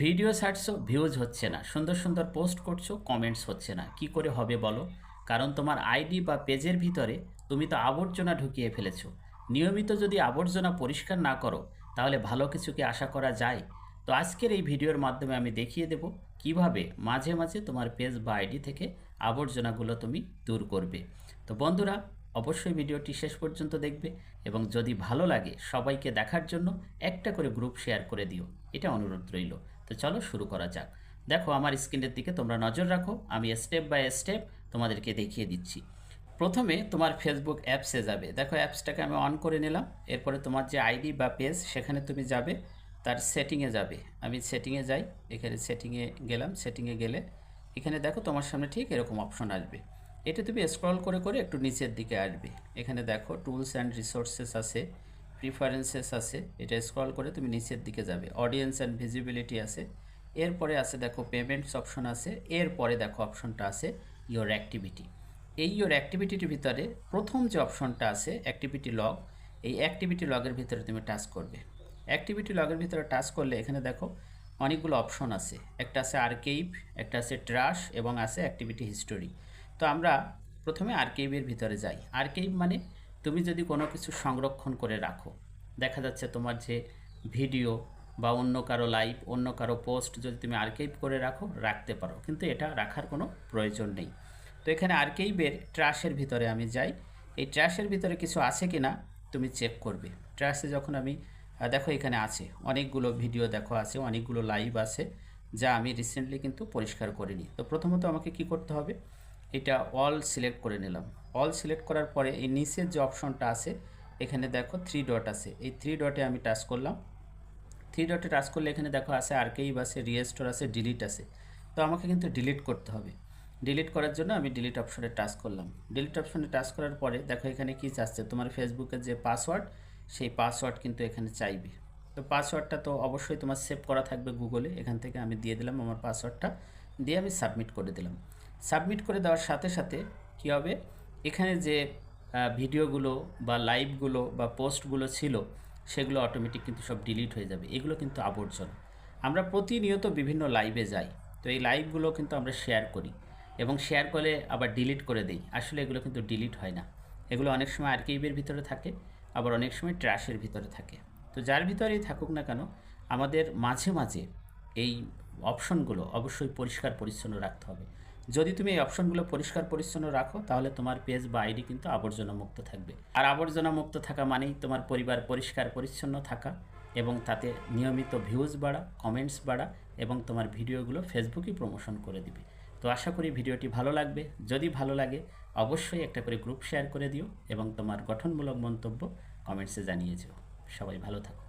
Video ছাড়ছো views হচ্ছে না। সুন্দর সুন্দর পোস্ট করছ কমেন্টস হচ্ছে না। কি করে হবে বলো? কারণ তোমার আইডি বা পেজের ভিতরে তুমি তো আবর্জনা ঢুকিয়ে ফেলেছো। নিয়মিত যদি আবর্জনা পরিষ্কার না করো, তাহলে ভালো কিছু কি আশা করা যায়। তো আজকের এই ভিডিওর মাধ্যমে আমি দেখিয়ে দেব কীভাবে মাঝে মাঝে তোমার পেজ বা আইডি থেকে আবর্জনাগুলো তুমি দূর করবে। তো বন্ধুরা অবশ্যই ভিডিওটি শেষ পর্যন্ত দেখবে এবং যদি ভালো লাগে সবাইকে দেখার জন্য একটা করে গ্রুপ শেয়ার করে দিও। এটা অনুরোধ রইল। তো চলো শুরু করা যাক। দেখো আমার স্ক্রিনের দিকে তোমরা নজর রাখো, আমি স্টেপ বাই স্টেপ তোমাদেরকে দেখিয়ে দিচ্ছি। প্রথমে তোমার ফেসবুক অ্যাপসে যাবে। দেখো অ্যাপসটাকে আমি অন করে নিলাম। এরপরে তোমার যে আইডি বা পেজ সেখানে তুমি যাবে, তার সেটিংয়ে যাবে। আমি সেটিংয়ে যাই, এখানে সেটিংয়ে গেলাম সেটিংয়ে গেলে এখানে দেখো তোমার সামনে ঠিক এরকম অপশন আসবে। এটা তুমি স্ক্রল করে করে একটু নিচের দিকে আসবে। এখানে দেখো টুলস অ্যান্ড রিসোর্সেস আছে প্রিফারেন্সেস আছে, এটা স্ক্রল করে তুমি নিচের দিকে যাবে। অডিয়েন্স অ্যান্ড ভিজিবিলিটি আছে, এরপরে আছে দেখো পেমেন্টস অপশন আছে, এরপরে দেখো অপশনটা আছে ইয়োর অ্যাক্টিভিটি এই ইয়োর অ্যাক্টিভিটির ভিতরে প্রথম যে অপশনটা আছে অ্যাক্টিভিটি লগ এই অ্যাক্টিভিটি লগের ভিতরে তুমি টাচ করবে। অ্যাক্টিভিটি লগের ভিতরে টাচ করলে এখানে দেখো অনেকগুলো অপশন আছে। একটা আছে আর্কেইভ একটা আছে ট্রাশ এবং আছে অ্যাক্টিভিটি হিস্টোরি তো আমরা প্রথমে আর্কেইভের ভিতরে যাই। আর্কেইভ মানে তুমি যদি কোনো কিছু সংরক্ষণ করে রাখো, দেখা যাচ্ছে তোমার যে ভিডিও বা অন্য কারও লাইভ অন্য কারও পোস্ট যদি তুমি আর্কাইভ করে রাখো, রাখতে পারো। কিন্তু এটা রাখার কোনো প্রয়োজন নেই। তো এখানে আর্কাইভের ট্রাশের ভিতরে আমি যাই। এই ট্রাশের ভিতরে কিছু আছে কি না তুমি চেক করবে। ট্রাশে যখন আমি দেখো এখানে আছে। অনেকগুলো ভিডিও দেখো আছে, অনেকগুলো লাইভ আছে, যা আমি রিসেন্টলি কিন্তু পরিষ্কার করিনি। তো প্রথমত আমাকে কি করতে হবে? এটা অল সিলেক্ট করে নিলাম। অল সিলেক্ট করার পরে এই নিচের যে অপশনটা আছে, এখানে দেখো থ্রি ডট আছে। এই থ্রি ডটে আমি টাচ করলাম। থ্রি ডটে টাচ করলে এখানে দেখো আছে আর্কাইভ আছে রিয়েস্টোর আছে ডিলিট আছে। তো আমাকে কিন্তু ডিলিট করতে হবে। ডিলিট করার জন্য আমি ডিলিট অপশনে টাচ করলাম। ডিলিট অপশনে টাচ করার পরে দেখো এখানে কি চাচ্ছে তোমার ফেসবুকের যে পাসওয়ার্ড সেই পাসওয়ার্ড কিন্তু এখানে চাইবে। তো পাসওয়ার্ডটা তো অবশ্যই তোমার সেভ করা থাকবে গুগলে এখান থেকে আমি দিয়ে দিলাম আমার পাসওয়ার্ডটা দিয়ে আমি সাবমিট করে দিলাম। সাবমিট করে দেওয়ার সাথে সাথে কী হবে? এখানে যে ভিডিওগুলো বা লাইভগুলো বা পোস্টগুলো ছিল, সেগুলো অটোমেটিক কিন্তু সব ডিলিট হয়ে যাবে। এগুলো কিন্তু আবর্জনা। আমরা প্রতিনিয়ত বিভিন্ন লাইভে যাই। তো এই লাইভগুলো কিন্তু আমরা শেয়ার করি এবং শেয়ার করে আবার ডিলিট করে দিই। আসলে এগুলো কিন্তু ডিলিট হয় না। এগুলো অনেক সময় আর্কাইভের ভিতরে থাকে, আবার অনেক সময় ট্র্যাশের ভিতরে থাকে। তো যার ভিতরেই থাকুক না কেন, আমাদের মাঝে মাঝে এই অপশনগুলো অবশ্যই পরিষ্কার পরিচ্ছন্ন রাখতে হবে। যদি তুমি এই অপশনগুলো পরিষ্কার, পরিচ্ছন্ন রাখো, তাহলে তোমার পেজ বা আইডি কিন্তু আবর্জনা মুক্ত থাকবে। আর আবর্জনা মুক্ত থাকা মানেই তোমার পরিবার পরিষ্কার, পরিচ্ছন্ন থাকা এবং তাতে নিয়মিত ভিউজ বাড়া কমেন্টস বাড়া এবং তোমার ভিডিওগুলো ফেসবুকে প্রমোশন করে দিবে। তো আশা করি ভিডিওটি ভালো লাগবে। যদি ভালো লাগে, অবশ্যই একটা করে গ্রুপ শেয়ার করে দিও এবং তোমার গঠনমূলক মন্তব্য কমেন্টসে জানিয়ে যেও। সবাই ভালো থাকো।